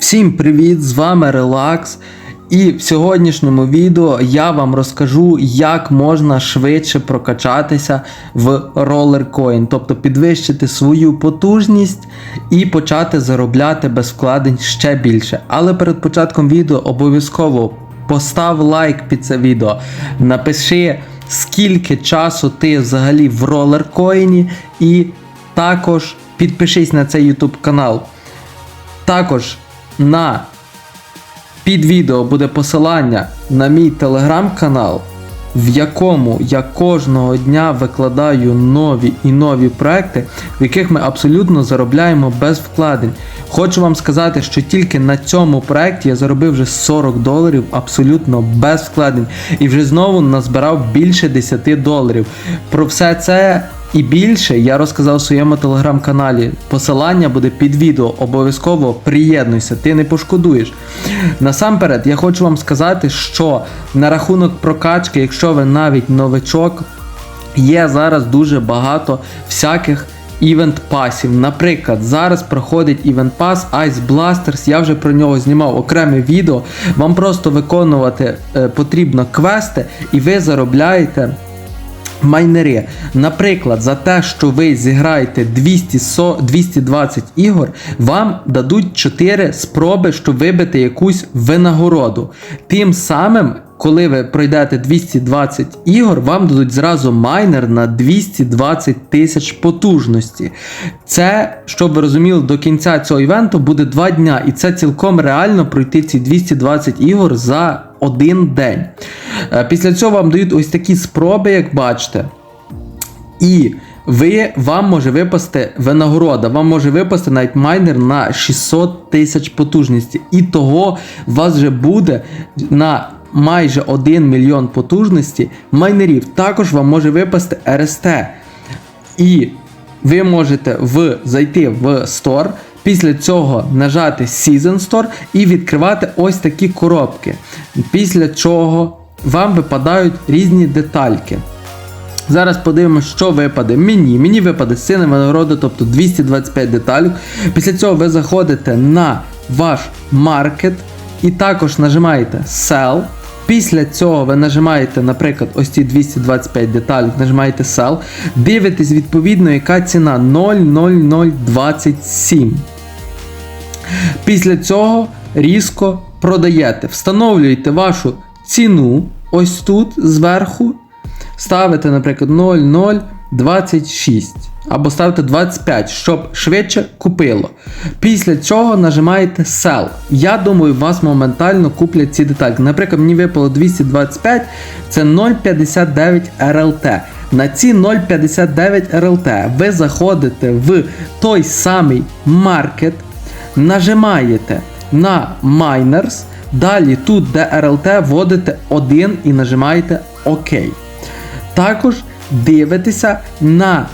Всім привіт! З вами Релакс. І в сьогоднішньому відео я вам розкажу, як можна швидше прокачатися в Rollercoin, тобто підвищити свою потужність і почати заробляти без вкладень ще більше. Але перед початком відео обов'язково постав лайк під це відео, напиши, скільки часу ти взагалі в Rollercoin, і також підпишись на цей YouTube канал. Також на під відео буде посилання на мій телеграм-канал, в якому я кожного дня викладаю нові і нові проекти, в яких ми абсолютно заробляємо без вкладень. Хочу вам сказати, що тільки на цьому проекті я заробив вже 40 доларів абсолютно без вкладень. І вже знову назбирав більше 10 доларів. Про все це і більше я розказав у своєму телеграм-каналі. Посилання буде під відео. Обов'язково приєднуйся, ти не пошкодуєш. Насамперед, я хочу вам сказати, що на рахунок прокачки, якщо ви навіть новичок, є зараз дуже багато всяких. Івент пасів. Наприклад, зараз проходить івент пас Ice Blasters, я вже про нього знімав окреме відео. Вам просто виконувати е, потрібно квести, і ви заробляєте майнери. Наприклад, за те, що ви зіграєте 200, 220 ігор, вам дадуть 4 спроби, щоб вибити якусь винагороду. Тим самим, коли ви пройдете 220 ігор, вам дадуть зразу майнер на 220 тисяч потужності. Це, щоб ви розуміли, до кінця цього івенту буде 2 дня, і це цілком реально пройти ці 220 ігор за один день. Е, Після цього вам дають ось такі спроби, як бачите. І ви, вам може випасти винагорода, вам може випасти навіть майнер на 600 тисяч потужності. І того у вас вже буде на майже 1 мільйон потужності майнерів. Також вам може випасти РСТ. І ви можете в, зайти в Store, після цього нажати Season Store і відкривати ось такі коробки. Після чого вам випадають різні детальки. Зараз подивимося, що випаде мені. Мені випаде сина винагорода, тобто 225 деталей. Після цього ви заходите на ваш маркет і також нажимаєте Sell. Після цього ви нажимаєте, наприклад, ось ці 225 деталей, нажимаєте Sell, дивитесь відповідно, яка ціна 00027. Після цього різко продаєте. Встановлюєте вашу ціну ось тут зверху. Ставите, наприклад, 0,026 або ставите 25, щоб швидше купило. Після цього нажимаєте Sell. Я думаю, вас моментально куплять ці деталі. Наприклад, мені випало 225, це 0,59 RLT. На ці 0,59 RLT ви заходите в той самий маркет, нажимаєте на Miners, далі тут, де RLT, вводите 1 і нажимаєте ОК. Також дивитеся на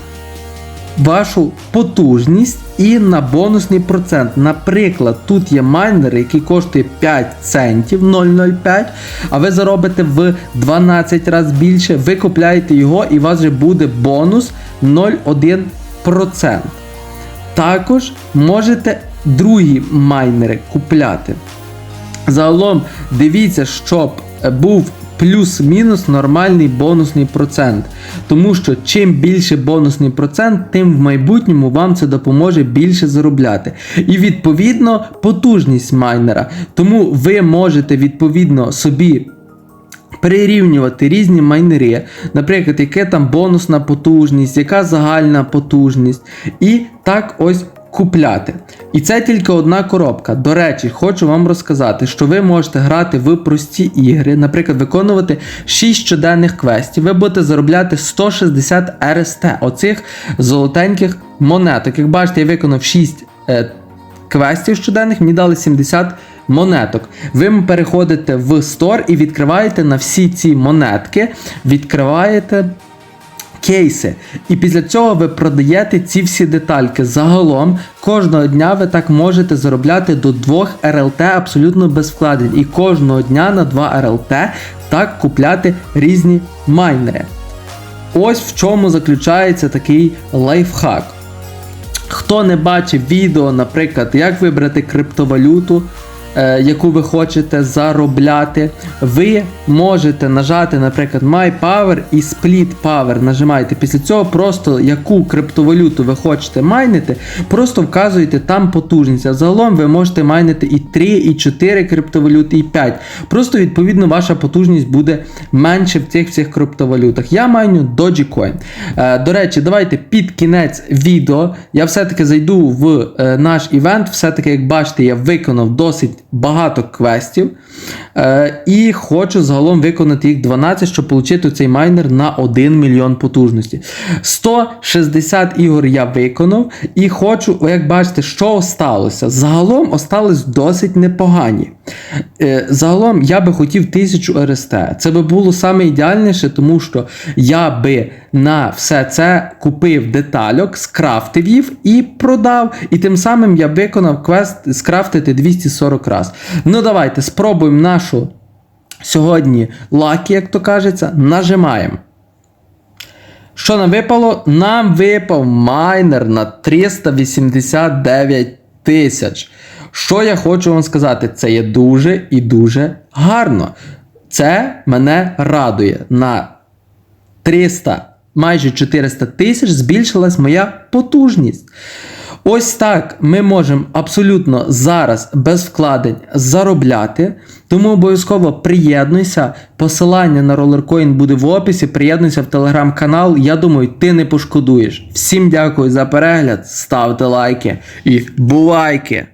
вашу потужність і на бонусний процент. Наприклад, тут є майнер, який коштує 5 центів 0,05, а ви заробите в 12 разів більше, ви купляєте його і у вас вже буде бонус 0,1%. Також можете другі майнери купляти. Загалом дивіться, щоб був плюс-мінус нормальний бонусний процент. Тому що чим більше бонусний процент, тим в майбутньому вам це допоможе більше заробляти. І відповідно потужність майнера. Тому ви можете відповідно собі. Прирівнювати різні майнери, наприклад, яка там бонусна потужність, яка загальна потужність, і так ось купляти. І це тільки одна коробка. До речі, хочу вам розказати, що ви можете грати в прості ігри, наприклад, виконувати 6 щоденних квестів. Ви будете заробляти 160 РСТ, оцих золотеньких монеток. Як бачите, я виконав 6 е, квестів щоденних, мені дали 70 монеток. Ви переходите в стор і відкриваєте на всі ці монетки, відкриваєте кейси. І після цього ви продаєте ці всі детальки. Загалом кожного дня ви так можете заробляти до 2 РЛТ абсолютно без вкладень. І кожного дня на 2 РЛТ так купляти різні майнери. Ось в чому заключається такий лайфхак. Хто не бачив відео, наприклад, як вибрати криптовалюту, яку ви хочете заробляти, ви можете нажати, наприклад, My Power і Split Power. Нажимаєте. Після цього просто яку криптовалюту ви хочете майнити, просто вказуєте там потужність. А загалом ви можете майнити і 3, і 4 криптовалюти, і 5. Просто відповідно ваша потужність буде менше в цих всіх криптовалютах. Я майню Dogecoin. Е, до речі, давайте під кінець відео я все-таки зайду в е, наш івент. Все-таки, як бачите, я виконав досить багато квестів. Е, і хочу загалом виконати їх 12, щоб отримати цей майнер на 1 мільйон потужності. 160 ігор я виконав і хочу, як бачите, що осталося. Загалом остались досить непогані. Е, загалом я би хотів 1000 РСТ. Це би було саме ідеальніше, тому що я би на все це купив детальок, скрафтив їх і продав. І тим самим я виконав квест скрафтити 240 раз. Ну давайте спробуємо нашу сьогодні лакі, як то кажеться, нажимаємо. Що нам випало? Нам випав майнер на 389 тисяч. Що я хочу вам сказати, це є дуже і дуже гарно. Це мене радує. На 300, майже 400 тисяч збільшилась моя потужність. Ось так ми можемо абсолютно зараз без вкладень заробляти. Тому обов'язково приєднуйся. Посилання на RollerCoin буде в описі. Приєднуйся в телеграм-канал. Я думаю, ти не пошкодуєш. Всім дякую за перегляд, ставте лайки і бувайки!